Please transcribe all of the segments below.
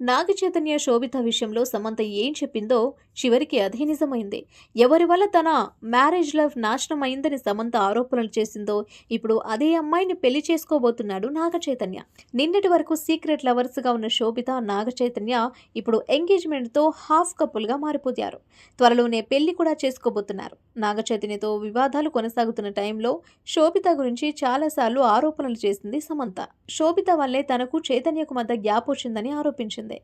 నాగ చైతన్య శోభిత విషయంలో సమంత ఏం చెప్పిందో చివరికి అదే నిజమైంది. ఎవరి వల్ల తన మ్యారేజ్ లైఫ్ నాశనం అయిందని సమంత ఆరోపణలు చేసిందో ఇప్పుడు అదే అమ్మాయిని పెళ్ళి చేసుకోబోతున్నాడు నాగ చైతన్య నిన్నటి వరకు సీక్రెట్ లవర్స్గా ఉన్న శోభిత నాగ చైతన్య ఇప్పుడు ఎంగేజ్మెంట్తో హాఫ్ కప్పులుగా మారిపోయారు. త్వరలోనే పెళ్ళి కూడా చేసుకోబోతున్నారు. నాగ చైతన్యతో వివాదాలు కొనసాగుతున్న టైంలో శోభిత గురించి చాలాసార్లు ఆరోపణలు చేసింది సమంత. శోభిత వల్లే తనకు చైతన్యకు మధ్య గ్యాప్ వచ్చిందని ఆరోపించింది.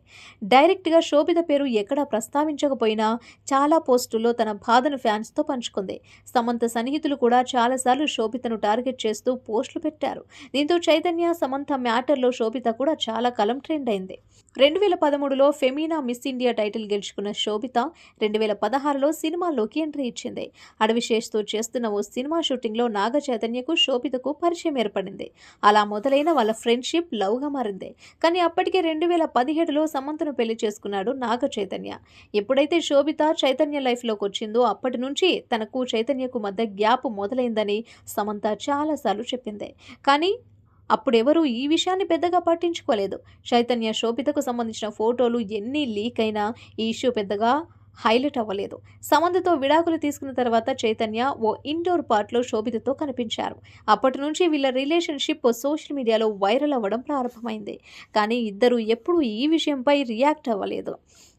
డైరెక్ట్గా శోభిత పేరు ఎక్కడా ప్రస్తావించకపోయినా చాలా పోస్టుల్లో తన బాధను ఫ్యాన్స్తో పంచుకుంది. సమంత సన్నిహితులు కూడా చాలాసార్లు శోభితను టార్గెట్ చేస్తూ పోస్టులు పెట్టారు. దీంతో చైతన్య సమంత మ్యాటర్లో శోభిత కూడా చాలా కాలం ట్రెండ్ అయింది. రెండు వేల పదమూడులో ఫెమీనా మిస్ ఇండియా టైటిల్ గెలుచుకున్న శోభిత రెండు వేల పదహారులో సినిమాలోకి ఎంట్రీ ఇచ్చింది. అడవి శేష్తో చేస్తున్న ఓ సినిమా షూటింగ్లో నాగ చైతన్యకు శోభితకు పరిచయం ఏర్పడింది. అలా మొదలైన వాళ్ళ ఫ్రెండ్షిప్ లవ్గా మారింది. కానీ అప్పటికే రెండు వేల పదిహేడులో సమంతను పెళ్ళి చేసుకున్నాడు నాగ చైతన్య ఎప్పుడైతే శోభిత చైతన్య లైఫ్లోకి వచ్చిందో అప్పటి నుంచి తనకు చైతన్యకు మధ్య గ్యాప్ మొదలైందని సమంత చాలాసార్లు చెప్పింది. కానీ అప్పుడెవరూ ఈ విషయాన్ని పెద్దగా పట్టించుకోలేదు. చైతన్య శోభితకు సంబంధించిన ఫోటోలు ఎన్ని లీక్ అయినా ఈ ఇష్యూ పెద్దగా హైలైట్ అవ్వలేదు. సమంతతో విడాకులు తీసుకున్న తర్వాత చైతన్య ఓ ఇండోర్ పార్ట్లో శోభితతో కనిపించారు. అప్పటి నుంచి వీళ్ళ రిలేషన్షిప్ సోషల్ మీడియాలో వైరల్ అవ్వడం ప్రారంభమైంది. కానీ ఇద్దరు ఎప్పుడూ ఈ విషయంపై రియాక్ట్ అవ్వలేదు.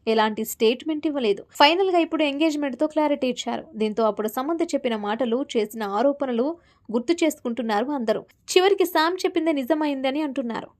ఎలాంటి స్టేట్మెంట్ ఇవ్వలేదు. ఫైనల్గా ఇప్పుడు ఎంగేజ్మెంట్తో క్లారిటీ ఇచ్చారు. దీంతో అప్పుడు సమంత చెప్పిన మాటలు చేసిన ఆరోపణలు గుర్తు చేసుకుంటున్నారు అందరూ. చివరికి సామ్ చెప్పిందే నిజమైందని అంటున్నారు.